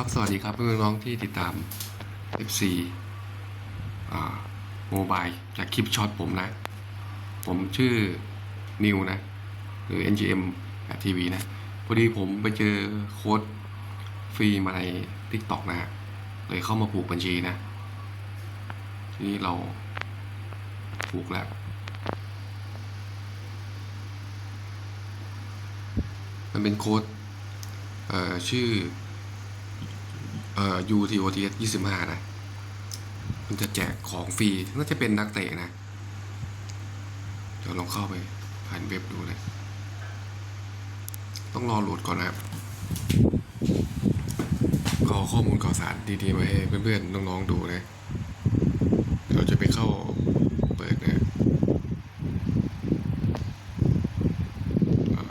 ครับ สวัสดีครับเพื่อนน้องที่ติดตาม FC โมบายจากคลิปช็อตผมนะ ผมชื่อนิวนะ หรือ NGM TV นะ พอดีผมไปเจอโค้ดฟรีมาใน TikTok นะฮะเลยเข้ามาผูกบัญชีนะ ทีนี้เราผูกแล้วมันเป็นโค้ดชื่อ เอ่อ UTOTS 25 นะ มันจะแจกของฟรี น่าจะเป็นนักเตะนะ เดี๋ยวลองเข้าไปผ่านเว็บดูเลยต้องรอโหลดก่อนนะครับขอข้อมูลข่าวสารดีๆมาให้เพื่อนๆ น้องๆ ดูนะ เดี๋ยวจะไปเข้าเปิดนะอ่า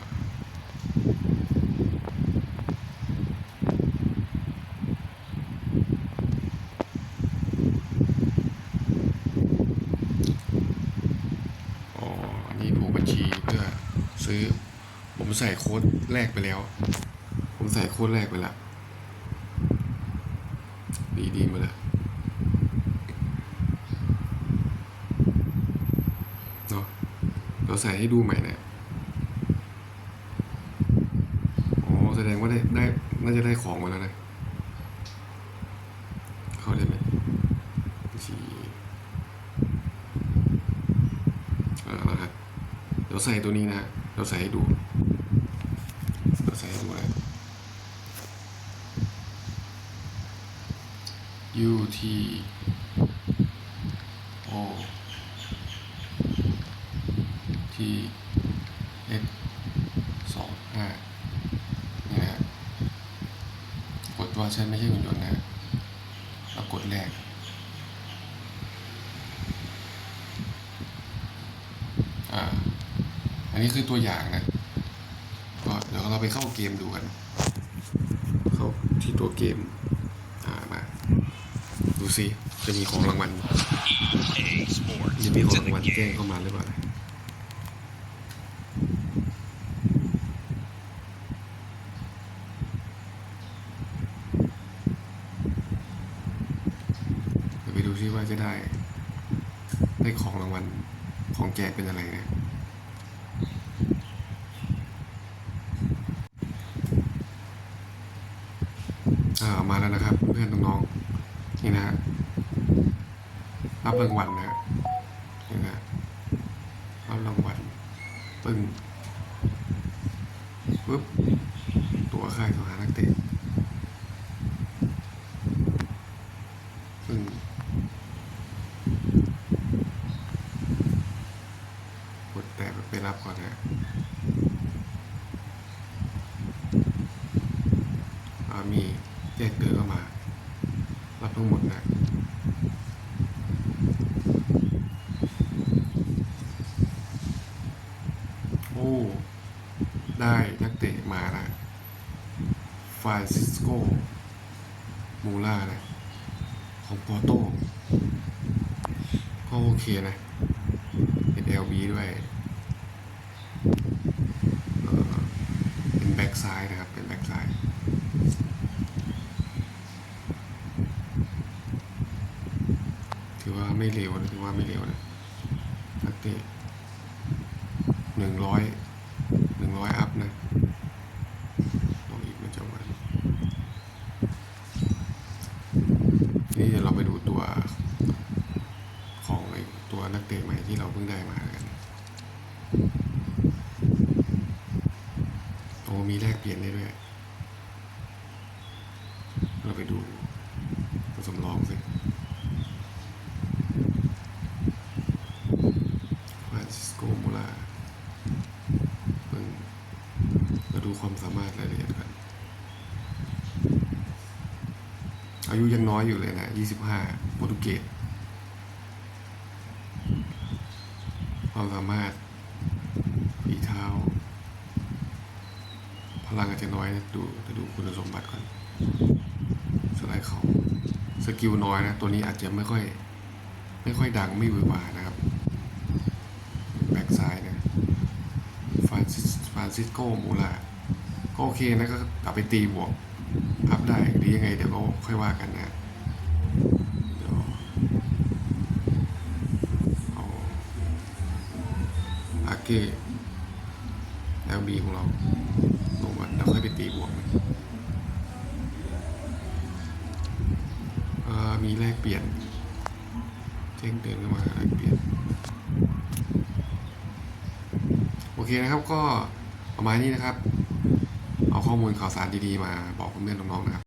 อ๋อ อันนี้ผูกบัญชีเพื่อ ซื้อ ผมใส่โค้ดแรกไปแล้ว ผมใส่โค้ดแรกไปล้วดีดีมาลยเนาะเราใส่ให้ดูใหม่นะอ๋อแสดงว่าได้ได้น่าจะได้ของมาแล้วนะเข้าได้ไหมบัญชีอ่านะครับเดี๋ยวใส่ตัวนี้นะฮะ เราใส่ให้ดู เราใส่ให้ดูนะ U T O T X สองห้านี่นะฮะกดว่าฉันไม่ใช่หุ่นยนต์นะแล้วกดแรก อ่า อันนี้คือตัวอย่างนะก็เดี๋ยวเราไปเข้าเกมดูกัน เข้าที่ตัวเกมอ่ามาดูซิจะมีของรางวัลจะมีของรางวัลแจ้งเข้ามาหรือเปล่าเดี๋ยวไปดูซิว่าจะได้ ได้ของรางวัลของแจกเป็นอะไรนะ อ่ามาแล้วนะครับ เพื่อนน้องๆนี่นะฮะรับรางวัลนะฮะนี่นะรับรางวัลปึ้งปุ๊บตัวค่ายสหานักเตะปึ้งกดแต่ไปรับก่อนนะฮะอ่ามี แจ้งเตือนเข้ามา รับทั้งหมดนะโอ้ ได้นักเตะมานะฟรานซิสโกมูล่านะของปอโต้ก็โอเคนะ เป็น LB ด้วยเอ่อเป็นแบ็กซ้ายนะครับ เป็นแบ็กซ้าย ถือว่าไม่เร็วนะถือว่าไม่เร็วนะนักเตะหนึ่งร้อยหนึ่งร้อยอัพนะลองอีกมันจะวันนี่เดี๋ยวเราไปดูตัวของไอตัวนักเตะใหม่ที่เราเพิ่งได้มากันโอ้มีแลกเปลี่ยนได้ด้วย เราไปดูตัวสำรองสิ ฟรานซิสโกมูลาเพิ่งมาดูความสามารถรายละ เอียดกันอายุยังน้อยอยู่เลยนะ25โปรตุเกสความสามารถฝีเท้า พลังอาจจะน้อยนะดูจะดูคุณสมบัติก่อนสไลด์เขาสกิลน้อยนะ ตัวนี้อาจจะไม่ค่อย ไม่ค่อยดังไม่หวือหวานะครับแบ็กซ้ายนะฟรานซิสฟรานซิสโกมูลา ก็โอเคนะก็กลับไปตีบวกอัพได้หรือยังไงเดี๋ยวก็ค่อยว่ากันนะเดี๋ยวเอาอาเก้แล้วบีของเราลงมาแล้วค่อยไปตีบวกนะมีแลกเปลี่ยนแจ้งเตือนเข้ามาแลกเปลี่ยนโอเคนะครับก็ประมาณนี้นะครับ เอาข้อมูลข่าวสารดีๆมาบอกเพื่อนๆน้องๆนะครับ